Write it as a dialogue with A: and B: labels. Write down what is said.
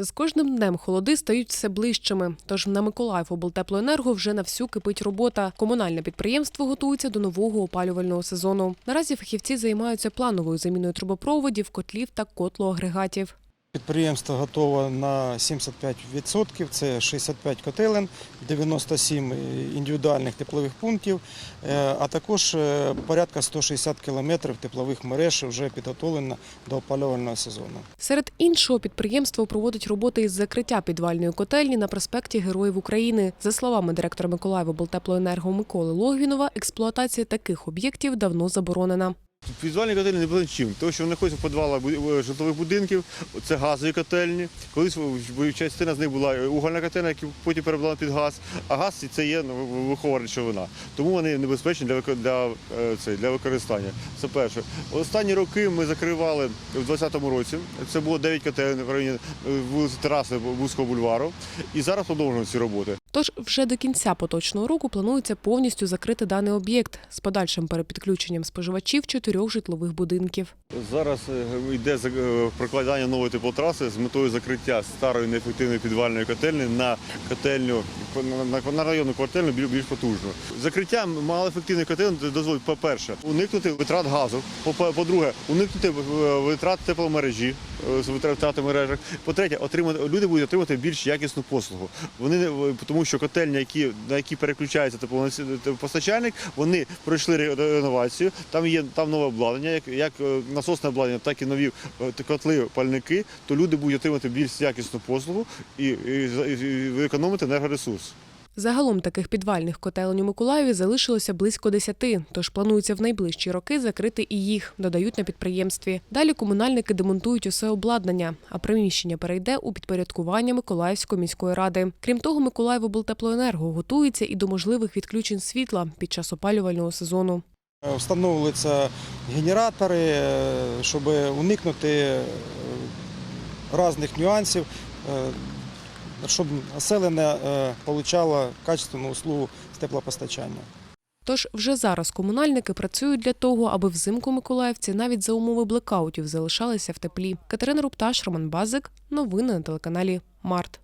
A: З кожним днем холоди стають все ближчими. Тож на Миколаїв облтеплоенерго вже на всю кипить робота. Комунальне підприємство готується до нового опалювального сезону. Наразі фахівці займаються плановою заміною трубопроводів, котлів та котлоагрегатів.
B: Підприємство готове на 75%, це 65 котелень, 97 індивідуальних теплових пунктів, е, а також е, порядка 160 кілометрів теплових мереж вже підготовлено до опалювального сезону.
A: Серед іншого підприємство проводить роботи із закриття підвальної котельні на проспекті Героїв України. За словами директора Миколаєва облтеплоенерго Миколи Логвінова, експлуатація таких об'єктів давно заборонена.
C: Підвальні котельні не були нічим, тому що вони знаходяться в підвалах житлових будинків, це газові котельні. Колись частина з них була угольна котельня, яку потім перебрала під газ, а газ це є ну, вихова речовина. Тому вони небезпечні для, для, е, це, для використання. Це перше. Останні роки ми закривали в 2020 році. Це було 9 котелень в районі е, вулиці Тераси Вузького бульвару. І зараз продовжуємо ці роботи.
A: Тож вже до кінця поточного року планується повністю закрити даний об'єкт з подальшим перепідключенням споживачів чотирьох житлових будинків.
C: Зараз е, йде е, прокладання нової теплотраси з метою закриття старої неефективної підвальної котельні на котельню на, районну котельню більш, потужну. Закриття малоефективної котельні дозволить, по-перше, уникнути витрат газу. По- По-друге, уникнути витрат тепломережі, е, витрати мережах. По-третє, отримати люди будуть отримати більш якісну послугу. Вони в- тому, що котельні, які на які переключається теплопостачальник, вони пройшли реновацію. Там є там нове обладнання, як, як е, насосне обладнання, так і нові е, котли, пальники. То люди будуть отримати більш якісну послугу і, і, і, і економити енергоресурс.
A: Загалом таких підвальних котелень у Миколаєві залишилося близько десяти, тож планується в найближчі роки закрити і їх, додають на підприємстві. Далі комунальники демонтують усе обладнання, а приміщення перейде у підпорядкування Миколаївської міської ради. Крім того, Миколаївоблтеплоенерго готується і до можливих відключень світла під час опалювального сезону.
B: Е, Встановлюються генератори, е, щоб уникнути е, різних нюансів, щоб населення е, отримало качественну услугу з теплопостачання.
A: Тож вже зараз комунальники працюють для того, аби взимку миколаївці навіть за умови блекаутів залишалися в теплі. Катерина Рупташ, Роман Базик. Новини на телеканалі Март.